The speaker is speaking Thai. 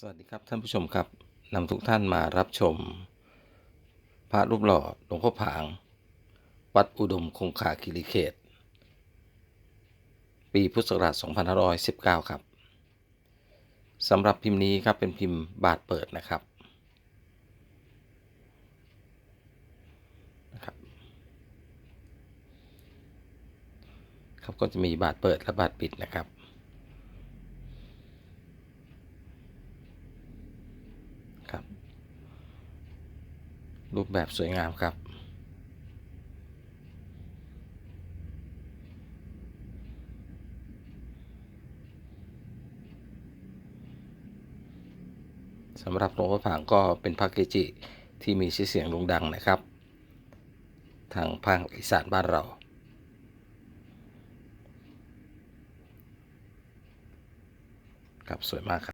สวัสดีครับท่านผู้ชมครับนำทุกท่านมารับชม พระรูปหล่อหลวงพ่อผาง วัดอุดมคงคาคิริเขต ปีพุทธศักราช 2519 ครับสำหรับพิมพ์นี้ครับเป็นพิมพ์บาทเปิดนะครับนะครับ ครับก็จะมีบาทเปิดและบาทปิดนะครับ ครับ รูปแบบสวยงามครับ สำหรับหลวงพ่อผางก็เป็นพระเกจิที่มีชื่อเสียงโด่งดังนะครับ ทางภาคอีสานบ้านเราครับสวยมากครับ